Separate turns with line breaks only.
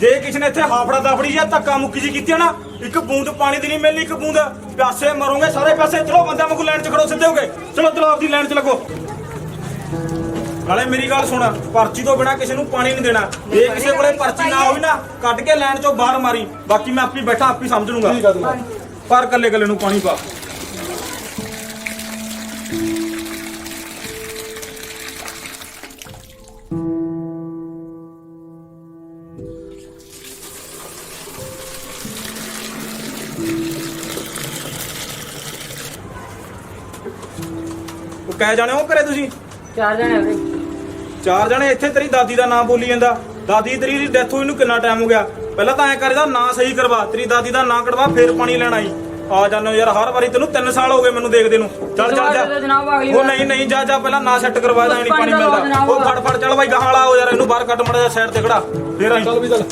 ਜੇ ਕਿਸੇ ਨੇ ਇੱਥੇ ਹਾਫੜਾ ਦਫੜੀ ਜਾਂ ਧੱਕਾ ਮੁੱਕੀ ਜੀ ਕੀਤੀ ਨਾ ਇੱਕ ਬੂੰਦ ਪਾਣੀ ਦੀ ਨਹੀਂ ਮਿਲਣੀ ਇੱਕ ਬੂੰਦ ਪਿਆਸੇ ਮਰੋਗੇ ਸਾਰੇ ਪਾਸੇ ਚਲੋ ਬੰਦਿਆਂ ਵਾਂਗੂ ਲਾਈਨ 'ਚ ਖੜੋ ਸਿੱਧੇ ਹੋ ਕੇ ਚਲੋ ਚਲੋ ਆਪਦੀ ਲਾਈਨ 'ਚ ਲੱਗੋ। ਨਾਲੇ ਮੇਰੀ ਗੱਲ ਸੁਣ ਪਰਚੀ ਤੋਂ ਬਿਨਾ ਕਿਸੇ ਨੂੰ ਪਾਣੀ ਨਹੀਂ ਦੇਣਾ। ਜੇ ਕਿਸੇ ਕੋਲੇ ਪਰਚੀ ਨਾ ਹੋਈ ਨਾ ਕੱਢ ਕੇ ਲਾਈਨ 'ਚੋਂ ਬਾਹਰ ਮਾਰੀ। ਬਾਕੀ ਮੈਂ ਆਪੀ ਬੈਠਾ ਆਪੀ ਸਮਝ ਲੂੰਗਾ। ਪਰ ਕੱਲੇ ਕੱਲੇ ਨੂੰ ਪਾਣੀ ਪਾ। ਉਹ ਕਹਿ ਜਾਣੇ ਹੋ ਘਰੇ ਤੁਸੀਂ?
ਚਾਰ ਜਣੇ ਵੀਰੇ
ਚਾਰ ਜਣੇ? ਇੱਥੇ ਤੇਰੀ ਦਾਦੀ ਦਾ ਨਾਮ ਬੋਲੀ ਜਾਂਦਾ। ਦਾਦੀ ਤੇਰੀ ਦੀ ਡੈਥ ਹੋਈ ਨੂੰ ਕਿੰਨਾ ਟਾਈਮ ਹੋ ਗਿਆ? ਪਹਿਲਾਂ ਤਾਂ ਐ ਕਰ ਇਹਦਾ ਨਾਂ ਸਹੀ ਕਰਵਾ। ਤੇਰੀ ਦਾਦੀ ਦਾ ਨਾਂ ਕਢਵਾ ਫੇਰ ਪਾਣੀ ਲੈਣ ਆਈ। ਆ ਜਾਨੋ ਯਾਰ ਹਰ ਵਾਰੀ ਤੈਨੂੰ 3 ਸਾਲ ਹੋ ਗਏ ਮੈਨੂੰ ਦੇਖਦੇ ਨੂੰ। ਚੱਲ ਚੱਲ ਜਾ।
ਜਨਾਬ ਅਗਲੀ
ਉਹ
ਵਾਰ
ਨਹੀਂ ਨਹੀਂ ਜਾ ਜਾ ਪਹਿਲਾਂ ਨਾਂ ਸੈੱਟ ਕਰਵਾ ਦਾ ਨਹੀਂ ਪਾਣੀ ਮਿਲਦਾ। ਉਹ ਫੜ ਫੜ ਚੱਲ ਬਾਈ ਗਾਹਾਂ ਵਾਲਾ ਹੋ ਯਾਰ ਇਹਨੂੰ ਬਾਹਰ ਕੱਟ ਮੜਾ ਜਾ ਸਾਈਡ ਤੇ ਖੜਾ। ਫੇਰ ਆਈ।
ਚੱਲ ਵੀ ਚੱਲ।